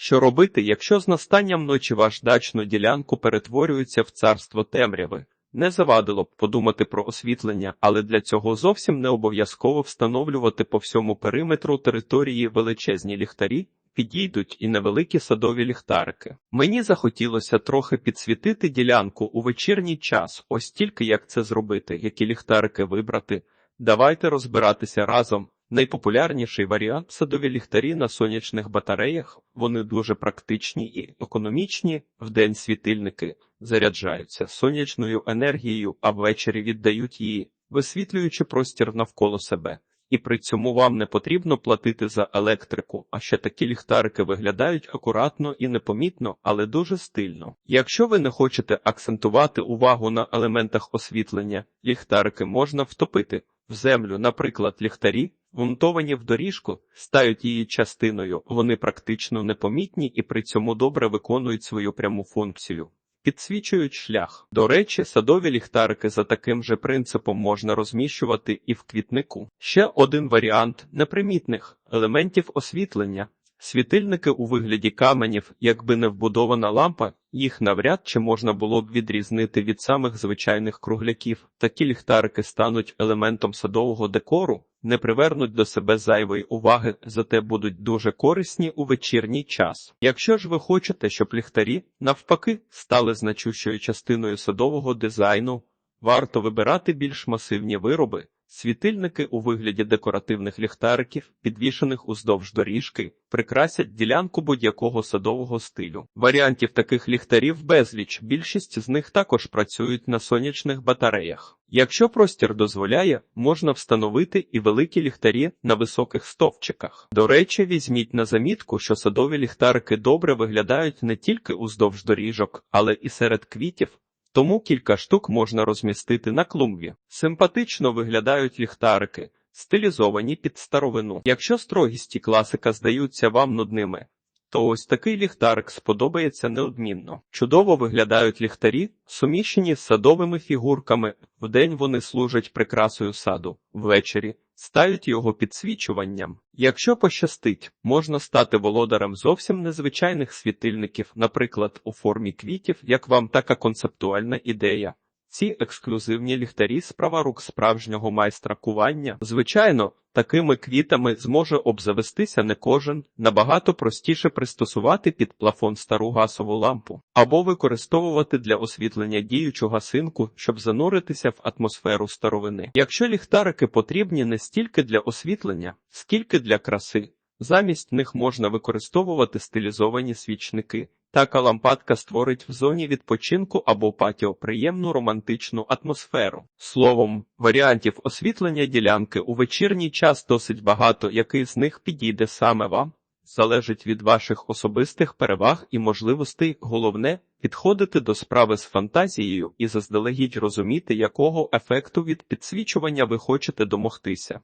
Що робити, якщо з настанням ночі ваш дачну ділянку перетворюється в царство темряви? Не завадило б подумати про освітлення, але для цього зовсім не обов'язково встановлювати по всьому периметру території величезні ліхтарі, підійдуть і невеликі садові ліхтарики. Мені захотілося трохи підсвітити ділянку у вечірній час, ось тільки як це зробити, які ліхтарики вибрати. Давайте розбиратися разом. Найпопулярніший варіант садові ліхтарі на сонячних батареях. Вони дуже практичні і економічні. Вдень світильники заряджаються сонячною енергією, а ввечері віддають її, висвітлюючи простір навколо себе. І при цьому вам не потрібно платити за електрику, а ще такі ліхтарики виглядають акуратно і непомітно, але дуже стильно. Якщо ви не хочете акцентувати увагу на елементах освітлення, ліхтарики можна втопити в землю, наприклад, ліхтарі, вмонтовані в доріжку, стають її частиною, вони практично непомітні і при цьому добре виконують свою пряму функцію. Підсвічують шлях. До речі, садові ліхтарики за таким же принципом можна розміщувати і в квітнику. Ще один варіант непримітних елементів освітлення. Світильники у вигляді каменів, якби не вбудована лампа, їх навряд чи можна було б відрізнити від самих звичайних кругляків. Такі ліхтарики стануть елементом садового декору, не привернуть до себе зайвої уваги, зате будуть дуже корисні у вечірній час. Якщо ж ви хочете, щоб ліхтарі, навпаки, стали значущою частиною садового дизайну, варто вибирати більш масивні вироби. Світильники у вигляді декоративних ліхтариків, підвішених уздовж доріжки, прикрасять ділянку будь-якого садового стилю. Варіантів таких ліхтарів безліч, більшість з них також працюють на сонячних батареях. Якщо простір дозволяє, можна встановити і великі ліхтарі на високих стовпчиках. До речі, візьміть на замітку, що садові ліхтарики добре виглядають не тільки уздовж доріжок, але і серед квітів. Тому кілька штук можна розмістити на клумбі. Симпатично виглядають ліхтарики, стилізовані під старовину. Якщо строгість і класика здаються вам нудними, то ось такий ліхтарик сподобається неодмінно. Чудово виглядають ліхтарі, суміщені з садовими фігурками. Вдень вони служать прикрасою саду, ввечері стають його підсвічуванням. Якщо пощастить, можна стати володарем зовсім незвичайних світильників, наприклад, у формі квітів, як вам така концептуальна ідея. Ці ексклюзивні ліхтарі справа рук справжнього майстра кування. Звичайно, такими квітами зможе обзавестися не кожен, набагато простіше пристосувати під плафон стару гасову лампу, або використовувати для освітлення діючу гасинку, щоб зануритися в атмосферу старовини. Якщо ліхтарики потрібні не стільки для освітлення, скільки для краси, замість них можна використовувати стилізовані свічники. Така лампадка створить в зоні відпочинку або патіо приємну романтичну атмосферу. Словом, варіантів освітлення ділянки у вечірній час досить багато, який з них підійде саме вам, залежить від ваших особистих переваг і можливостей. Головне підходити до справи з фантазією і заздалегідь розуміти, якого ефекту від підсвічування ви хочете домогтися.